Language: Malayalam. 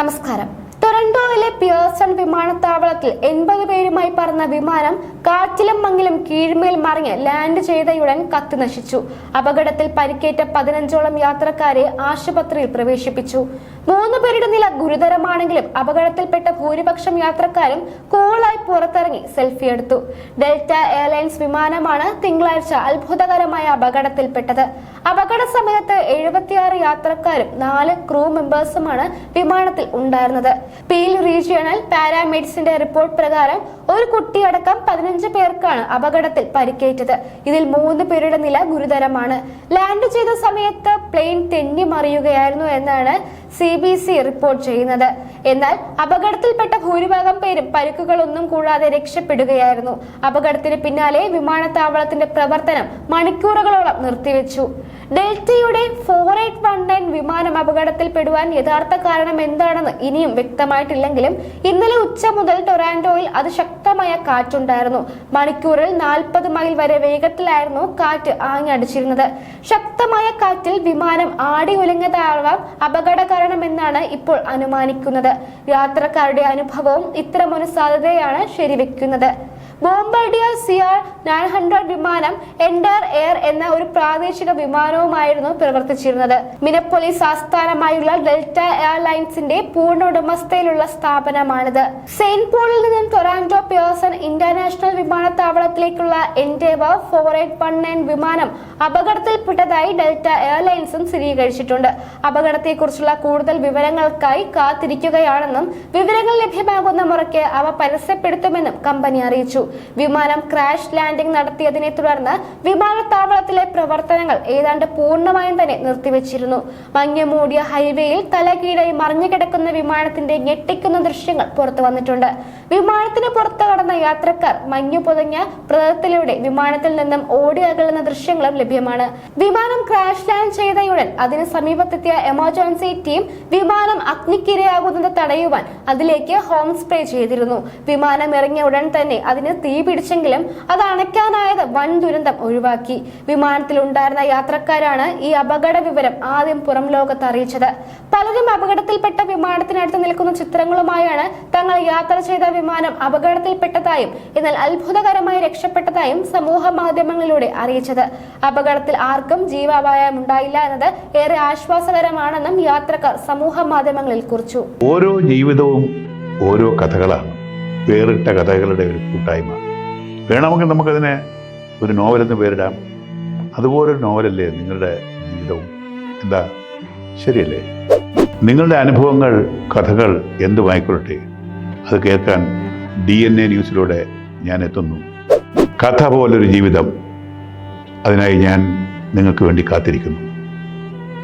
നമസ്കാരം. ടൊറന്റോയിലെ പിയേഴ്സൺ വിമാനത്താവളത്തിൽ എൺപത് പേരുമായി പറന്ന വിമാനം കാറ്റിലും മങ്ങിലും കീഴ്മേൽ മറിഞ്ഞ് ലാൻഡ് ചെയ്തയുടൻ കത്തി നശിച്ചു. അപകടത്തിൽ പരിക്കേറ്റ പതിനഞ്ചോളം യാത്രക്കാരെ ആശുപത്രിയിൽ പ്രവേശിപ്പിച്ചു. മൂന്ന് പേരുടെ നില ഗുരുതരമാണെങ്കിലും അപകടത്തിൽപ്പെട്ട ഭൂരിപക്ഷം യാത്രക്കാരും കൂളായി പുറത്തിറങ്ങി സെൽഫി എടുത്തു. ഡെൽറ്റ എയർലൈൻസ് വിമാനമാണ് തിങ്കളാഴ്ച അത്ഭുതകരമായ അപകടത്തിൽപ്പെട്ടത്. അപകട സമയത്ത് എഴുപത്തിയാറ് യാത്രക്കാരും നാല് ക്രൂ മെമ്പേഴ്സുമാണ് വിമാനത്തിൽ ഉണ്ടായിരുന്നത്. പീൽ റീജിയണൽ പാരാമെഡിസിന്റെ റിപ്പോർട്ട് പ്രകാരം ഒരു കുട്ടിയടക്കം പതിനഞ്ച് പേർക്കാണ് അപകടത്തിൽ പരിക്കേറ്റത്. ഇതിൽ മൂന്ന് പേരുടെ നില ഗുരുതരമാണ്. ലാൻഡ് ചെയ്ത സമയത്ത് പ്ലെയിൻ തെന്നി മറിയുകയായിരുന്നു എന്നാണ് സി ബി സി റിപ്പോർട്ട് ചെയ്യുന്നത്. എന്നാൽ അപകടത്തിൽപ്പെട്ട ഭൂരിഭാഗം പേരും പരിക്കുകളൊന്നും കൂടാതെ രക്ഷപ്പെടുകയായിരുന്നു. അപകടത്തിന് പിന്നാലെ വിമാനത്താവളത്തിന്റെ പ്രവർത്തനം മണിക്കൂറുകളോളം നിർത്തിവെച്ചു. ഡെൽറ്റയുടെ ഫോർ എയ്റ്റ് വൺ നയൻ വിമാനം അപകടത്തിൽപ്പെടുവാൻ യഥാർത്ഥ കാരണം എന്താണെന്ന് ഇനിയും വ്യക്തമായിട്ടില്ലെങ്കിലും ഇന്നലെ ഉച്ച മുതൽ ടൊറാൻഡോയിൽ അതിശക്തമായ കാറ്റുണ്ടായിരുന്നു. മണിക്കൂറിൽ നാൽപ്പത് മൈൽ വരെ വേഗത്തിലായിരുന്നു കാറ്റ് ആഞ്ഞടിച്ചിരുന്നത്. ശക്തമായ കാറ്റിൽ വിമാനം ആടി ഉലഞ്ഞതാവാം അപകട കാരണമെന്നാണ് ഇപ്പോൾ അനുമാനിക്കുന്നത്. യാത്രക്കാരുടെ അനുഭവവും ഇത്തരമൊരു സാധ്യതയാണ് ശരിവെക്കുന്നത്. ബോംബർഡിയർ സിആർ നയൻ ഹൺഡ്രഡ് വിമാനം എൻഡർ എയർ എന്ന ഒരു പ്രാദേശിക വിമാനവുമായിരുന്നു പ്രവർത്തിച്ചിരുന്നത്. മിനപ്പൊലീസ് ആസ്ഥാനമായുള്ള ഡെൽറ്റ എയർലൈൻസിന്റെ പൂർണ ഉടമസ്ഥയിലുള്ള സ്ഥാപനമാണിത്. സെയിന്റ് പോളിൽ നിന്നും Toronto Pearson international വിമാനത്താവളത്തിലേക്കുള്ള Endeavor four eight one nine വിമാനം അപകടത്തിൽപ്പെട്ടതായി ഡെൽറ്റ എയർലൈൻസും സ്ഥിരീകരിച്ചിട്ടുണ്ട്. അപകടത്തെക്കുറിച്ചുള്ള കൂടുതൽ വിവരങ്ങൾക്കായി കാത്തിരിക്കുകയാണെന്നും വിവരങ്ങൾ ലഭ്യമാകുന്ന മുറയ്ക്ക് അവ പരസ്യപ്പെടുത്തുമെന്നും കമ്പനി അറിയിച്ചു. വിമാനം ക്രാഷ് ലാൻഡിംഗ് നടത്തിയതിനെ തുടർന്ന് വിമാനത്താവളത്തിലെ പ്രവർത്തനങ്ങൾ ഏതാണ്ട് പൂർണമായും തന്നെ നിർത്തിവെച്ചിരുന്നു. മഞ്ഞ് മൂടിയ ഹൈവേയിൽ തലകീഴായി മറിഞ്ഞുകിടക്കുന്ന വിമാനത്തിന്റെ ഞെട്ടിക്കുന്ന ദൃശ്യങ്ങൾ പുറത്തു വന്നിട്ടുണ്ട്. വിമാനത്തിന് പുറത്തു കടന്ന യാത്രക്കാർ മഞ്ഞു പൊതിഞ്ഞ പ്രതത്തിലൂടെ വിമാനത്തിൽ നിന്നും ഓടി അകലുന്ന ദൃശ്യങ്ങളും ലഭ്യമാണ്. വിമാനം ക്രാഷ് ലാൻഡ് ചെയ്തയുടൻ അതിന് സമീപത്തെത്തിയ എമർജൻസി ടീം വിമാനം അഗ്നിക്കിരയാകുന്നത് തടയുവാൻ അതിലേക്ക് ഹോം സ്പ്രേ ചെയ്തിരുന്നു. വിമാനം ഇറങ്ങിയ ഉടൻ തന്നെ അതിന് തീ പിടിച്ചെങ്കിലും അത് അണയ്ക്കാനായത് വൻ ദുരന്തം ഒഴിവാക്കി. വിമാനത്തിൽ ഉണ്ടായിരുന്ന യാത്രക്കാരാണ് ഈ അപകട വിവരം ആദ്യം പുറം ലോകത്ത് അറിയിച്ചത്. പലരും അപകടത്തിൽപ്പെട്ട വിമാനത്തിനടുത്ത് നിൽക്കുന്ന ചിത്രങ്ങളുമായാണ് തങ്ങൾ യാത്ര ചെയ്ത വിമാനം അപകടത്തിൽപ്പെട്ടതായും എന്നാൽ അത്ഭുതകരമായി രക്ഷപ്പെട്ടതായും സമൂഹ മാധ്യമങ്ങളിലൂടെ അറിയിച്ചത്. അപകടത്തിൽ ആർക്കും ജീവാപായം ഉണ്ടായില്ല എന്നത് ഏറെ ആശ്വാസകരമാണെന്നും യാത്രക്കാർ സമൂഹ മാധ്യമങ്ങളിൽ കുറിച്ചു. ഓരോ ജീവിതവും ഓരോ കഥകളാണ്. വേറിട്ട കഥകളുടെ ഒരു കൂട്ടായ്മ. വേണമെങ്കിൽ നമുക്കതിനെ ഒരു നോവലെന്ന് പേരിടാം. അതുപോലൊരു നോവലല്ലേ നിങ്ങളുടെ ജീവിതവും? എന്താ? ശരിയല്ലേ? നിങ്ങളുടെ അനുഭവങ്ങൾ കഥകൾ എന്തുമായിക്കൊള്ളട്ടെ അത് കേൾക്കാൻ ഡി എൻ എ ന്യൂസിലൂടെ ഞാൻ എത്തുന്നു. കഥ പോലൊരു ജീവിതം. അതിനായി ഞാൻ നിങ്ങൾക്ക് വേണ്ടി കാത്തിരിക്കുന്നു.